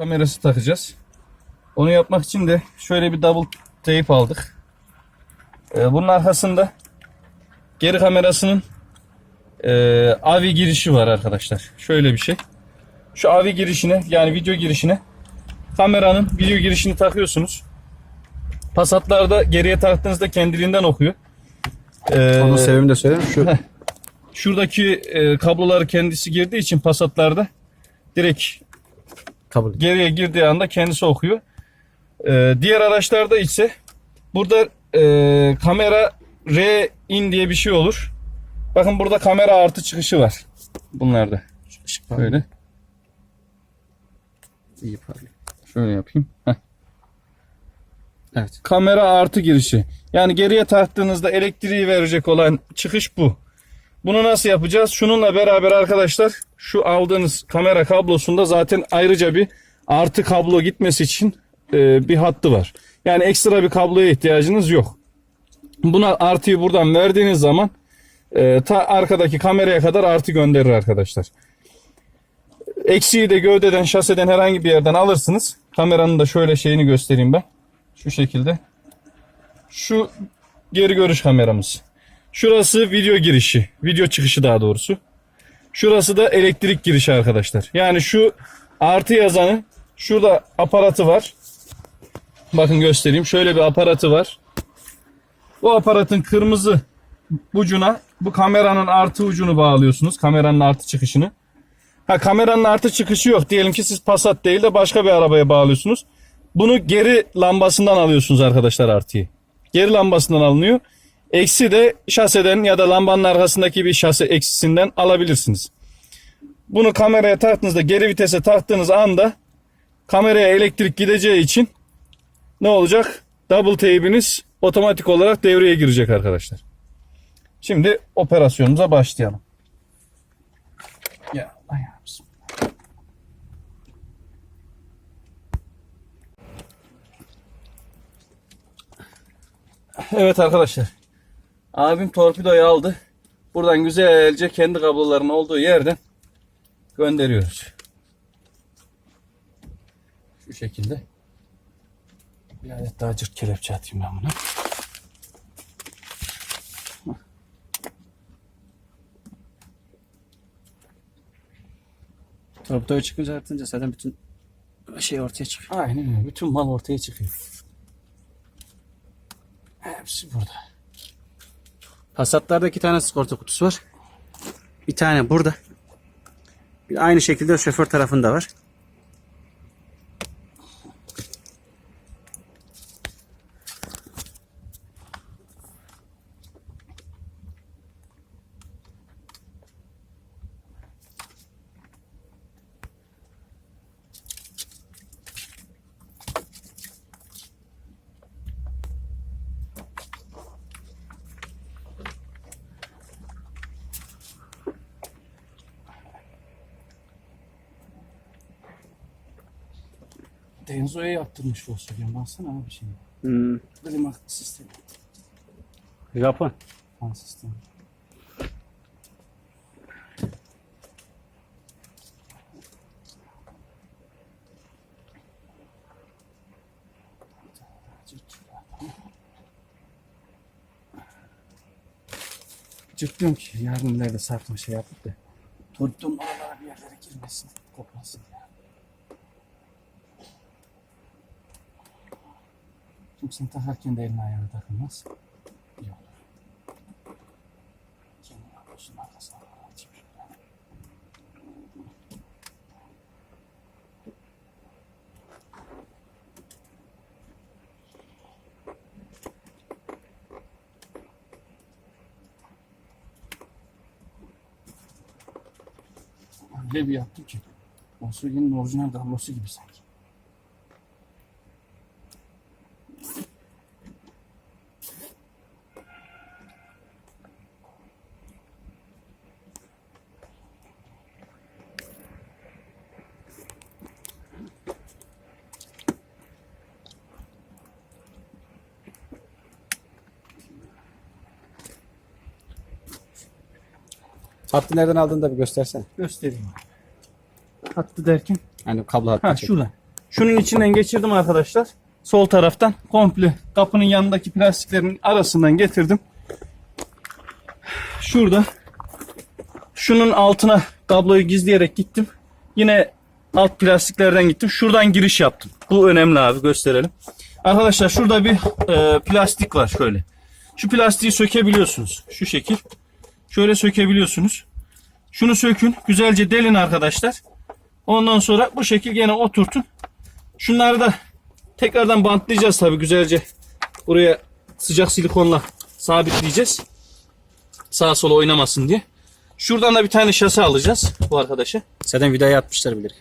kamerası takacağız. Onu yapmak için de şöyle bir double tape aldık. Ee, bunun arkasında geri kamerasının e, AVI girişi var arkadaşlar. Şöyle bir şey. Şu AVI girişine yani video girişine kameranın video girişini takıyorsunuz. Passat'larda geriye taktığınızda kendiliğinden okuyor. Ee, Onun sebebini de söyleyeyim. Şu şuradaki e, kabloları kendisi girdiği için Passat'larda direkt kabul. geriye girdiği anda kendisi okuyor. Ee, diğer araçlarda ise burada e, kamera R in diye bir şey olur. Bakın burada kamera artı çıkışı var. Bunlarda. Işık. Böyle. İyi parlıyor. Şöyle yapayım. Heh. Evet. Kamera artı girişi. Yani geriye taktığınızda elektriği verecek olan çıkış bu. Bunu nasıl yapacağız? Şununla beraber arkadaşlar şu aldığınız kamera kablosunda zaten ayrıca bir artı kablo gitmesi için e, bir hattı var. Yani ekstra bir kabloya ihtiyacınız yok. Buna artıyı buradan verdiğiniz zaman e, ta arkadaki kameraya kadar artı gönderir arkadaşlar. Eksiği de gövdeden, şaseden herhangi bir yerden alırsınız. Kameranın da şöyle şeyini göstereyim ben. Şu şekilde. Şu geri görüş kameramız. Şurası video girişi. Video çıkışı daha doğrusu. Şurası da elektrik girişi arkadaşlar. Yani şu artı yazanı şurada aparatı var. Bakın göstereyim. Şöyle bir aparatı var. Bu aparatın kırmızı ucuna bu kameranın artı ucunu bağlıyorsunuz. Kameranın artı çıkışını. Ha kameranın artı çıkışı yok. Diyelim ki siz Passat değil de başka bir arabaya bağlıyorsunuz. Bunu geri lambasından alıyorsunuz arkadaşlar artıyı. Geri lambasından alınıyor. Eksi de şaseden ya da lambanın arkasındaki bir şase eksisinden alabilirsiniz. Bunu kameraya taktığınızda geri vitese taktığınız anda kameraya elektrik gideceği için ne olacak? Double tape'iniz otomatik olarak devreye girecek arkadaşlar. Şimdi operasyonumuza başlayalım. Evet arkadaşlar. Abim torpidoyu aldı. Buradan güzelce kendi kablolarının olduğu yerden gönderiyoruz. Şu şekilde. Bir adet daha cırt kelepçe atayım ben buna. Torpidoyu çıkınca atınca zaten bütün şey ortaya çıkıyor. Aynen öyle. Bütün mal ortaya çıkıyor. Hepsi burada. Passat'larda iki tane sigorta kutusu var. Bir tane burada. Aynı şekilde şoför tarafında var. Denzo'ya yaptırmış Volkswagen. Baksana abi şimdi. Hmm. Klima sistemi. Japon. Fan sistemi. Cırtlıyorum ki yarın nerede sarkma şey yapıp da torpidonun oralara bir yerlere girmesin, kopmasın ya. Şimdi sen takarken de eline ayağına takılmaz. İyi olur. Kendini alıyorsun arkasına açayım şöyle. Öyle bir yaptım ki. Volkswagen'in orijinal kablosu gibi sanki. Hattı nereden aldığını da bir göstersene. Göstereyim. Hattı derken. Hani kablo hattı. Ha çek. şuradan. Şunun içinden geçirdim arkadaşlar. Sol taraftan komple kapının yanındaki plastiklerin arasından getirdim. Şurada şunun altına kabloyu gizleyerek gittim. Yine alt plastiklerden gittim. Şuradan giriş yaptım. Bu önemli abi gösterelim. Arkadaşlar şurada bir e, plastik var şöyle. Şu plastiği sökebiliyorsunuz. Şu şekil. Şöyle sökebiliyorsunuz. Şunu sökün. Güzelce delin arkadaşlar. Ondan sonra bu şekil gene oturtun. Şunları da tekrardan bantlayacağız tabi güzelce. Buraya sıcak silikonla sabitleyeceğiz. Sağa sola oynamasın diye. Şuradan da bir tane şase alacağız bu arkadaşa. Zaten vidayı atmışlar bilir.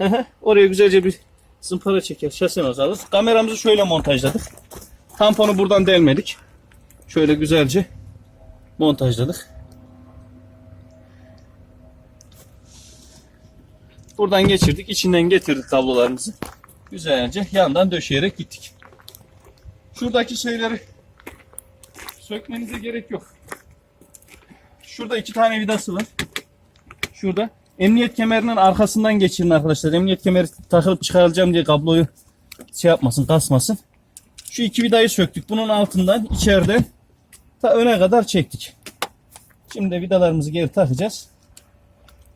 Oraya güzelce bir zımpara çeker, şasemizi alır. Kameramızı şöyle montajladık. Tamponu buradan delmedik. Şöyle güzelce montajladık. Buradan geçirdik. içinden getirdik kablolarımızı. Güzelce yandan döşeyerek gittik. Şuradaki şeyleri sökmenize gerek yok. Şurada iki tane vidası var. Şurada. Emniyet kemerinin arkasından geçirin arkadaşlar. Emniyet kemeri takılıp çıkaracağım diye kabloyu şey yapmasın, kasmasın. Şu iki vidayı söktük. Bunun altından içeride ta öne kadar çektik. Şimdi vidalarımızı geri takacağız.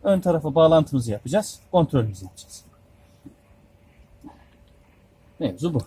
Ön tarafa bağlantımızı yapacağız. Kontrolümüzü yapacağız. Mevzu bu.